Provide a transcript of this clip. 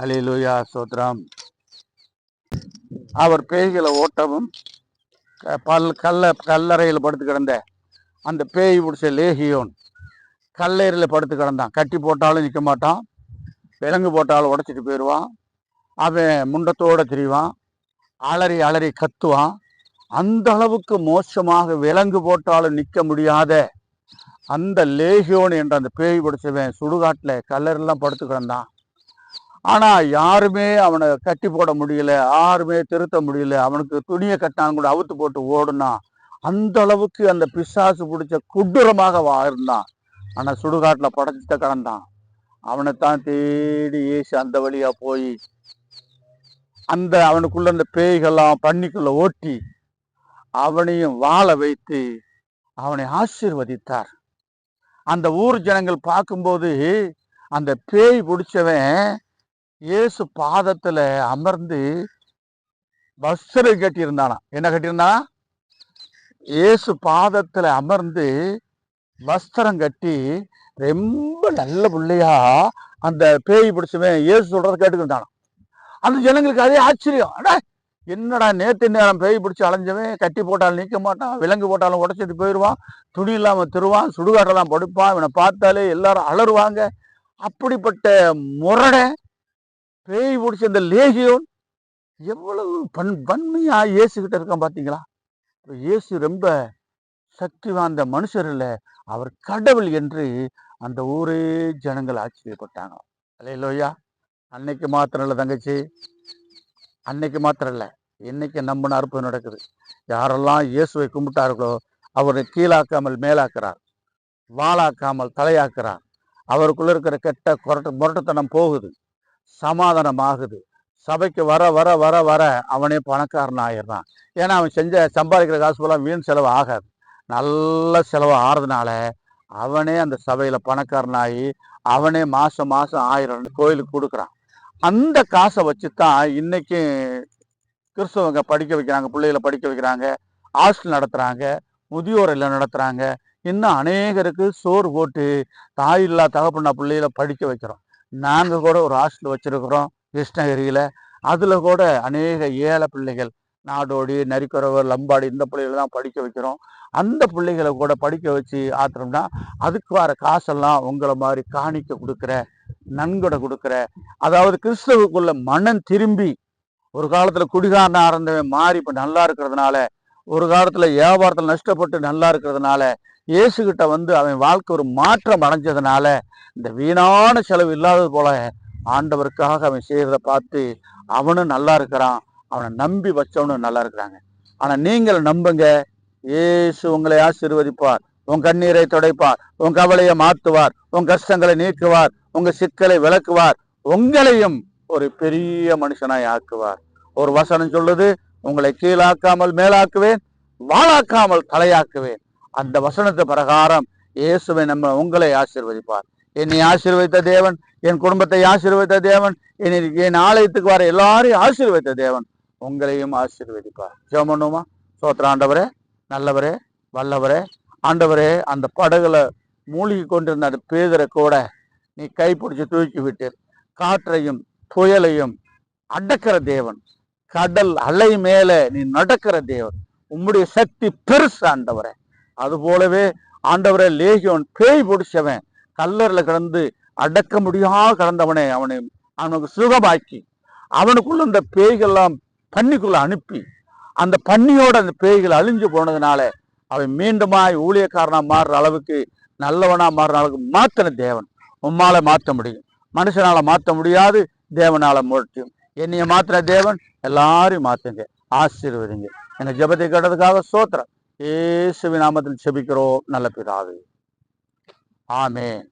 Hallelujah சோத்ரம். அவர் பேய்களை ஓட்டவும் பல் கல்ல கல்லறையில் படுத்து கிடந்த அந்த பேய் பிடிச்ச லேகியோன் கல்லறையில் படுத்து கிடந்தான். கட்டி போட்டாலும் நிற்க மாட்டான். விலங்கு போட்டாலும் உடச்சிட்டு போயிடுவான். அவன் முண்டத்தோடு திரிவான். அலறி அலறி கத்துவான். அந்த அளவுக்கு மோசமாக விலங்கு போட்டாலும் நிற்க முடியாத அந்த லேகியோன் என்ற அந்த பேய் பிடிச்சவன் சுடுகாட்டில் கல்லறையெல்லாம் படுத்து கிடந்தான். ஆனா யாருமே அவனை கட்டி போட முடியல யாருமே திருத்த முடியல. அவனுக்கு துணியை கட்டான் கூட அவுத்து போட்டு ஓடுனான் அந்த அளவுக்கு அந்த பிசாசு பிடிச்ச குடூரமாக வாழ்ந்தான். ஆனா சுடுகாட்டில் படைச்சிட்ட கிடந்தான் அவனைத்தான் தேடி ஏசி அந்த வழியா போய் அந்த அவனுக்குள்ள அந்த பேய்கள்லாம் பண்ணிக்குள்ள ஓட்டி அவனையும் வாழ வைத்து அவனை ஆசீர்வதித்தார். அந்த ஊர் ஜனங்கள் பார்க்கும்போது அந்த பேய் பிடிச்சவன் இயேசு பாதத்தில் அமர்ந்து வஸ்திரம் கட்டியிருந்தானா? என்ன கட்டியிருந்தானா இயேசு பாதத்தில் அமர்ந்து வஸ்திரம் கட்டி ரொம்ப நல்ல பிள்ளையா அந்த பேய் பிடிச்சவன் இயேசு சொல்றத கேட்டுக்கிட்டானா அந்த ஜனங்களுக்கு அதே ஆச்சரியம். அட என்னடா நேத்து நேரம் பேய் பிடிச்சி அலைஞ்சவன் கட்டி போட்டாலும் நிற்க மாட்டான் விலங்கு போட்டாலும் உடச்சிட்டு போயிடுவான் துணி இல்லாமல் திருவான் சுடுகாட்டெல்லாம் படுப்பான் இவனை பார்த்தாலே எல்லாரும் அலறுவாங்க. அப்படிப்பட்ட முரடை பேய் பிடிச்ச இந்த லேகியோன் எவ்வளவு பண் வன்மையாக இயேசு கிட்ட இருக்கான் பார்த்தீங்களா இப்போ இயேசு ரொம்ப சக்தி வாய்ந்த மனுஷர் இல்லை அவர் கடவுள் என்று அந்த ஊரே ஜனங்கள் ஆச்சரியப்பட்டாங்க. இல்லையா அன்னைக்கு மாத்திரம் இல்லை தங்கச்சி. அன்னைக்கு மாத்திரம் இல்லை. இன்னைக்கு நம்பின அற்புதம் நடக்குது. யாரெல்லாம் இயேசுவை கும்பிட்டார்களோ அவரை கீழாக்காமல் மேலாக்குறார். வாழாக்காமல் தலையாக்குறார். அவருக்குள்ள இருக்கிற கெட்ட கொரட்ட முரட்டுத்தனம் போகுது. சமாதானம் ஆகுது சபைக்கு வர வர வர வர அவனே பணக்காரன் ஆயிடுறான் ஏன்னா அவன் செஞ்ச சம்பாதிக்கிற காசு போல வீண் செலவு ஆகாது. நல்ல செலவு ஆறதுனால அவனே அந்த சபையில் பணக்காரனாகி அவனே மாதம் மாதம் ஆயிரம் கோயிலுக்கு கொடுக்குறான். அந்த காசை வச்சு தான் இன்றைக்கும் கிறிஸ்தவங்க படிக்க வைக்கிறாங்க பிள்ளைகளை படிக்க வைக்கிறாங்க ஹாஸ்டல் நடத்துகிறாங்க முதியோர் நடத்துகிறாங்க இன்னும் அநேகருக்கு சோறு போட்டு தாய் இல்லா தகப்பண்ணா பிள்ளைகளை படிக்க வைக்கிறோம். நாங்கள் கூட ஒரு ஹாஸ்டல் வச்சுருக்குறோம் கிருஷ்ணகிரியில் அதில் கூட அநேக ஏழை பிள்ளைகள் நாடோடி நரிக்குறவர் லம்பாடி இந்த பிள்ளைகளை தான் படிக்க வைக்கிறோம். அந்த பிள்ளைகளை கூட படிக்க வச்சு ஆத்துறோம்னா அதுக்கு வர காசெல்லாம் உங்களை மாதிரி காணிக்க கொடுக்குற நன்கொடை கொடுக்குற அதாவது கிறிஸ்தவுக்குள்ள மனம் திரும்பி ஒரு காலத்தில் குடிகாரனாக இருந்தவன் மாறி இப்போ நல்லா இருக்கிறதுனால ஒரு காலத்தில் வியாபாரத்தில் நஷ்டப்பட்டு நல்லா இருக்கிறதுனால இயேசுகிட்ட வந்து அவன் வாழ்க்கை ஒரு மாற்றம் அடைஞ்சதுனால இந்த வீணான செலவு இல்லாதது போல ஆண்டவருக்காக அவன் செய்கிறத பார்த்து அவனும் நல்லா இருக்கிறான். அவனை நம்பி வச்சவனும் நல்லா இருக்கிறாங்க. ஆனால் நீங்கள் நம்புங்க. இயேசு உங்களை ஆசீர்வதிப்பார். உன் கண்ணீரை துடைப்பார். உன் கவலையை மாற்றுவார் உன் கஷ்டங்களை நீக்குவார். உங்க சிக்கலை விளக்குவார். உங்களையும் ஒரு பெரிய மனுஷனாய் ஆக்குவார். ஒரு வசனம் சொல்லுது உங்களை கீழாக்காமல் மேலாக்குவேன் வாழாக்காமல் தலையாக்குவேன். அந்த வசனத்து பிரகாரம் இயேசுவை நம்ம உங்களை ஆசீர்வதிப்பார். என்னை ஆசீர்வதித்த தேவன் என் குடும்பத்தை ஆசீர்வதித்த தேவன் என்னை என் ஆலயத்துக்கு வர எல்லாரையும் ஆசீர்வதித்த தேவன் உங்களையும் ஆசீர்வதிப்பார். ஜெபம் பண்ணுமா சோத்திர ஆண்டவரே நல்லவரே வல்லவரே ஆண்டவரே அந்த படகுல மூழ்கி கொண்டிருந்த அந்த பேதரை கூட நீ கைப்பிடிச்சு தூக்கி விட்டு காற்றையும் புயலையும் அடக்கிற தேவன் கடல் அலை மேலே நீ நடக்கிற தேவன். உம்முடைய சக்தி பெருசு ஆண்டவரே. அது போலவே ஆண்டவரை லேகியோன் பேய் பிடிச்சவன் கல்லறில் கிடந்து அடக்க முடியாத கடந்தவனே அவனை அவனுக்கு சுகமாக்கி அவனுக்குள்ள இந்த பேய்கள்லாம் பன்னிக்குள்ள அனுப்பி அந்த பன்னியோட அந்த பேய்கள் அழிஞ்சு போனதுனால அவன் மீண்டுமாய் ஊழியக்காரனாக மாறுற அளவுக்கு நல்லவனாக மாறுற அளவுக்கு மாத்தின தேவன். உம்மால மாற்ற முடியும். மனுஷனால் மாற்ற முடியாது தேவனால் முடியும் என்னைய மாத்திர தேவன் எல்லாரையும் மாற்றுங்க ஆசீர்வதிங்க. எனக்கு ஜபத்தை கேட்டதுக்காக சோத்திரம். இயேசுவின் நாமத்தில் செபிக்கிறோம். நல்ல பிதாவே. ஆமேன்.